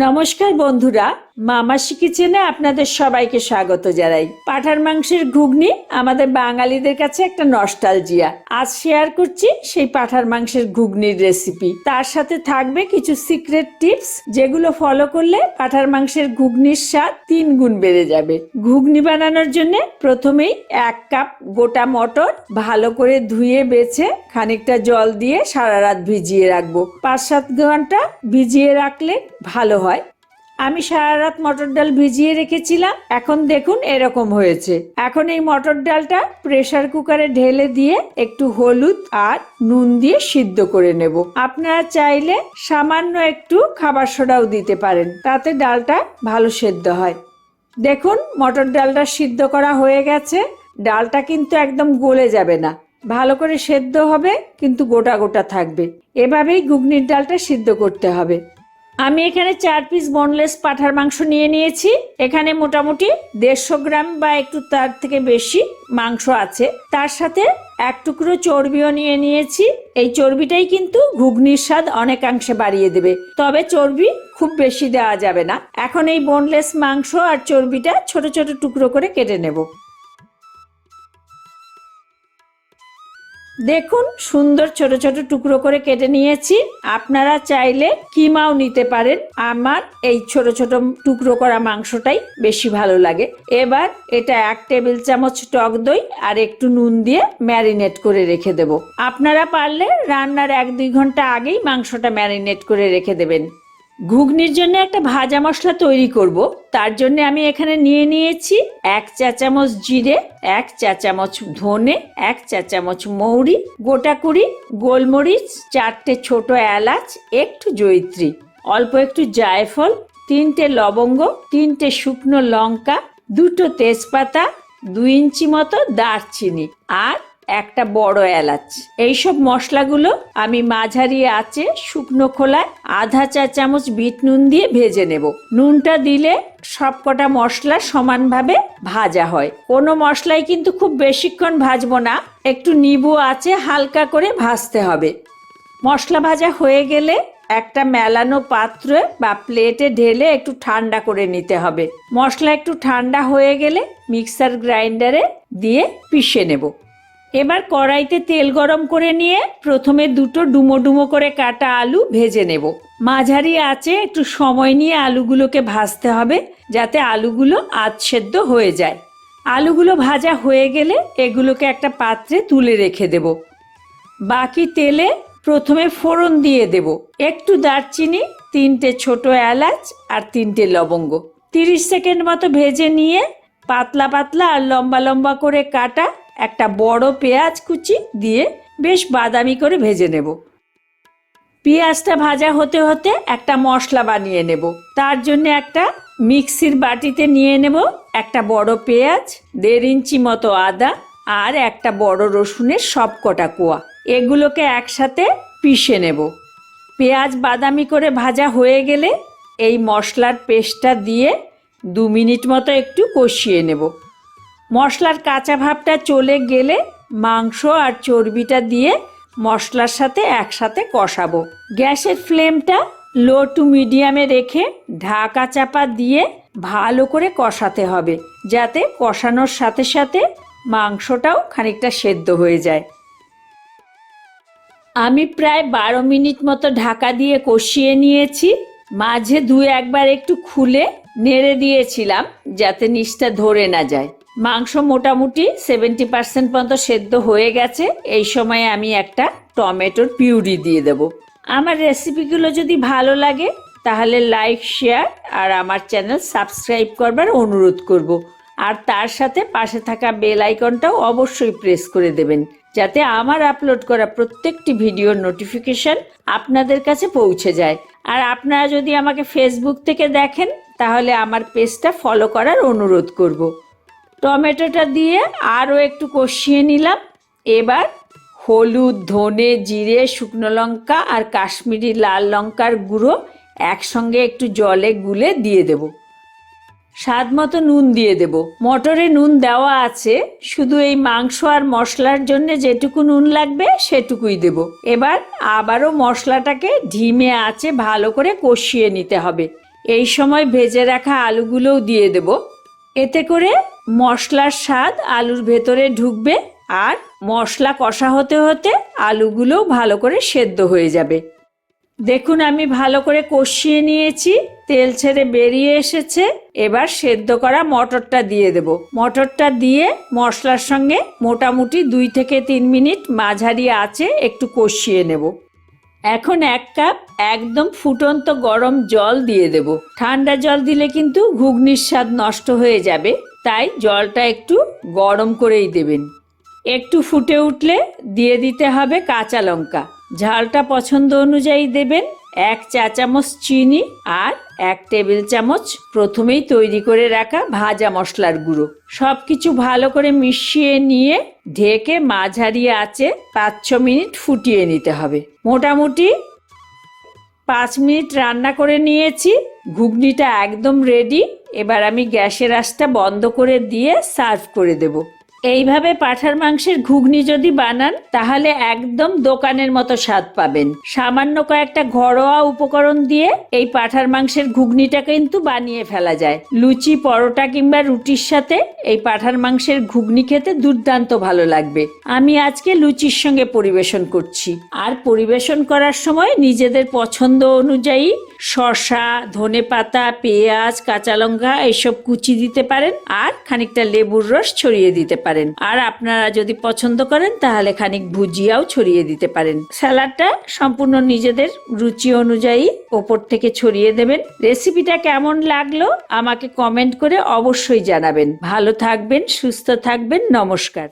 নমস্কার বন্ধুরা মামাসি কিচেনে আপনাদের সবাইকে স্বাগত জানাই। পাঠার মাংসের ঘুগনি আমাদের বাঙালিদের কাছে একটা নস্টালজিয়া আজ শেয়ার করছি সেই পাঠার মাংসের ঘুগনির রেসিপি তার সাথে থাকবে কিছু সিক্রেট টিপস যেগুলো ফলো করলে পাঠার মাংসের ঘুগনির স্বাদ তিন গুণ বেড়ে যাবে। ঘুগনি বানানোর জন্য প্রথমেই এক কাপ গোটা মটর ভালো করে ধুয়ে বেছে খানিকটা জল দিয়ে সারা রাত ভিজিয়ে রাখব। পাঁচ সাত ঘণ্টা ভিজিয়ে রাখলে ভালো হয়। আমি সারা রাত মটর ডাল ভিজিয়ে রেখেছিলাম, এখন দেখুন এরকম হয়েছে। এখন এই মটর ডালটা প্রেসার কুকারে ঢেলে দিয়ে একটু হলুদ আর নুন দিয়ে সিদ্ধ করে নেব। আপনারা চাইলে সামান্য একটু খাবার সোডাও দিতে পারেন, তাতে ডালটা ভালো সেদ্ধ হয়। দেখুন, মটর ডালটা সিদ্ধ করা হয়ে গেছে। ডালটা কিন্তু একদম গলে যাবে না। ভালো করে সেদ্ধ হবে, কিন্তু গোটা গোটা থাকবে। এভাবেই ঘুগনির ডালটা সিদ্ধ করতে হবে। আমি এখানে চার পিস বোনলেস পাঠার মাংস নিয়ে নিয়েছি। এখানে মোটামুটি দেড়শো গ্রাম বা একটু তার থেকে বেশি মাংস আছে। তার সাথে এক টুকরো চর্বিও নিয়ে নিয়েছি। এই চর্বিটাই কিন্তু ঘুগনির স্বাদ অনেকাংশে বাড়িয়ে দেবে। তবে চর্বি খুব বেশি দেওয়া যাবে না। এখন এই বোনলেস মাংস আর চর্বিটা ছোট ছোট টুকরো করে কেটে নেব। দেখুন, সুন্দর ছোট ছোট টুকরো করে কেটে নিয়েছি। আপনারা চাইলে কিমাও নিতে পারেন। আমার এই ছোট ছোট টুকরো করা মাংসটাই বেশি ভালো লাগে। এবার এটা এক টেবিল চামচ টক দই আর একটু নুন দিয়ে ম্যারিনেট করে রেখে দেব। আপনারা পারলে রান্নার এক দুই ঘণ্টা আগেই মাংসটা ম্যারিনেট করে রেখে দেবেন। ঘুগনির জন্য একটা ভাজা মশলা তৈরি করব। তার জন্য আমি এখানে নিয়ে নিয়েছি এক চা চামচ জিরে, এক চা চামচ ধনে, এক চা চামচ মৌরি, গোটা কুড়ি, গোলমরিচ, চারটে ছোট এলাচ, একটু জয়িত্রী, অল্প একটু জায়ফল, তিনটে লবঙ্গ, তিনটে শুকনো লঙ্কা, দুটো তেজপাতা, দুই ইঞ্চি মতো দারচিনি আর একটা বড় এলাচ। এইসব মশলাগুলো আমি মাঝারি আছে শুকনো খোলায় আধা চা চামচ বিট নুন দিয়ে ভেজে নেব। নুনটা দিলে সবকটা মশলা সমানভাবে ভাজা হয়। কোনো মশলাই কিন্তু খুব বেশিক্ষণ ভাজবো না, একটু নিবু আছে হালকা করে ভাজতে হবে। মশলা ভাজা হয়ে গেলে একটা মেলানো পাত্রে বা প্লেটে ঢেলে একটু ঠান্ডা করে নিতে হবে। মশলা একটু ঠান্ডা হয়ে গেলে মিক্সার গ্রাইন্ডারে দিয়ে পিষে নেব। এবার কড়াইতে তেল গরম করে নিয়ে প্রথমে দুটো ডুমো ডুমো করে কাটা আলু ভেজে নেব। মাঝারি আছে একটু সময় নিয়ে আলুগুলোকে ভাজতে হবে যাতে আলুগুলো আধ সেদ্ধ হয়ে যায়। আলুগুলো ভাজা হয়ে গেলে এগুলোকে একটা পাত্রে তুলে রেখে দেব। বাকি তেলে প্রথমে ফোড়ন দিয়ে দেব। একটু দারচিনি, তিনটে ছোট এলাচ আর তিনটে লবঙ্গ। তিরিশ সেকেন্ড মতো ভেজে নিয়ে পাতলা পাতলা আর লম্বা লম্বা করে কাটা একটা বড় পেঁয়াজ কুচি দিয়ে বেশ বাদামি করে ভেজে নেব। পেঁয়াজটা ভাজা হতে হতে একটা মশলা বানিয়ে নেব। তার জন্য একটা মিক্সির বাটিতে নিয়ে নেব একটা বড় পেঁয়াজ, দেড় ইঞ্চি মতো আদা আর একটা বড় রসুনের সব কটা কোয়া। এগুলোকে একসাথে পিষে নেব। পেঁয়াজ বাদামি করে ভাজা হয়ে গেলে এই মশলার পেস্টটা দিয়ে দু মিনিট মতো একটু কষিয়ে নেব। মশলার কাঁচা ভাবটা চলে গেলে মাংস আর চর্বিটা দিয়ে মশলার সাথে একসাথে কষাবো। গ্যাসের ফ্লেমটা লো টু মিডিয়ামে রেখে ঢাকা চাপা দিয়ে ভালো করে কষাতে হবে, যাতে কষানোর সাথে সাথে মাংসটাও খানিকটা সেদ্ধ হয়ে যায়। আমি প্রায় বারো মিনিট মতো ঢাকা দিয়ে কষিয়ে নিয়েছি। মাঝে দু একবার একটু খুলে নেড়ে দিয়েছিলাম, যাতে নিচটা ধরে না যায়। মাংস মোটামুটি সেভেন্টি পার্সেন্ট পর্যন্ত সেদ্ধ হয়ে গেছে। এই সময় আমি একটা টমেটোর পিউরি দিয়ে দেব। আমার রেসিপিগুলো যদি ভালো লাগে, তাহলে লাইক, শেয়ার আর আমার চ্যানেল সাবস্ক্রাইব করবার অনুরোধ করব। আর তার সাথে পাশে থাকা বেল আইকনটাও অবশ্যই প্রেস করে দেবেন, যাতে আমার আপলোড করা প্রত্যেকটি ভিডিওর নোটিফিকেশন আপনাদের কাছে পৌঁছে যায়। আর আপনারা যদি আমাকে ফেসবুক থেকে দেখেন, তাহলে আমার পেজটা ফলো করার অনুরোধ করব। টমেটোটা দিয়ে আরও একটু কষিয়ে নিলাম। এবার হলুদ, ধনে, জিরে, শুকনো লঙ্কা আর কাশ্মীরি লাল লঙ্কার গুঁড়ো একসঙ্গে একটু জলে গুলে দিয়ে দেব। স্বাদ মতো নুন দিয়ে দেব। মটরে নুন দেওয়া আছে, শুধু এই মাংস আর মশলার জন্য যেটুকু নুন লাগবে সেটুকুই দেব। এবার আবারও মশলাটাকে ঢিমে আছে ভালো করে কষিয়ে নিতে হবে। এই সময় ভেজে রাখা আলুগুলোও দিয়ে দেব। এতে করে মশলার স্বাদ আলুর ভেতরে ঢুকবে আর মশলা কষা হতে হতে আলুগুলোও ভালো করে সেদ্ধ হয়ে যাবে। দেখুন আমি ভালো করে কষিয়ে নিয়েছি, তেল ছেড়ে বেরিয়ে এসেছে। এবার সেদ্ধ করা মটরটা দিয়ে দেব। মটরটা দিয়ে মশলার সঙ্গে মোটামুটি দুই থেকে তিন মিনিট মাঝারি আছে একটু কষিয়ে নেব। এখন এক কাপ একদম ফুটন্ত গরম জল দিয়ে দেব। ঠান্ডা জল দিলে কিন্তু ঘুগনির স্বাদ নষ্ট হয়ে যাবে, তাই জলটা একটু গরম করেই দেবেন। একটু ফুটে উঠলে দিয়ে দিতে হবে কাঁচা লঙ্কা। ঝালটা পছন্দ অনুযায়ী দেবেন, এক চা চামচ চিনি আর এক টেবিল চামচ প্রথমেই তৈরি করে রাখা ভাজা মশলার গুঁড়ো। সব কিছু ভালো করে মিশিয়ে নিয়ে ঢেকে মাঝারি আছে পাঁচ ছ মিনিট ফুটিয়ে নিতে হবে। মোটামুটি পাঁচ মিনিট রান্না করে নিয়েছি। ঘুগনিটা একদম রেডি এবার আমি গ্যাসের আঁচটা বন্ধ করে দিয়ে সার্ভ করে দেব। এইভাবে পাঠার মাংসের ঘুগনি যদি বানান, তাহলে একদম দোকানের মতো স্বাদ পাবেন। সামান্য কয়েকটা ঘরোয়া উপকরণ দিয়ে এই পাঠার মাংসের ঘুগনিটা কিন্তু বানিয়ে ফেলা যায়। লুচি, পরোটা কিংবা রুটির সাথে এই পাঠার মাংসের ঘুগনি খেতে দুর্দান্ত ভালো লাগবে। আমি আজকে লুচির সঙ্গে পরিবেশন করছি। আর পরিবেশন করার সময় নিজেদের পছন্দ অনুযায়ী শসা, ধনে পাতা, পেঁয়াজ, কাঁচা লঙ্কা এইসব কুচি দিতে পারেন আর খানিকটা লেবুর রস ছড়িয়ে দিতে পারেন। আর আপনারা যদি পছন্দ করেন, তাহলে খানিক ভুজিয়াও ছড়িয়ে দিতে পারেন। স্যালাডটা সম্পূর্ণ নিজেদের রুচি অনুযায়ী ওপর থেকে ছড়িয়ে দেবেন। রেসিপিটা কেমন লাগল, আমাকে কমেন্ট করে অবশ্যই জানাবেন। ভালো থাকবেন, সুস্থ থাকবেন, নমস্কার।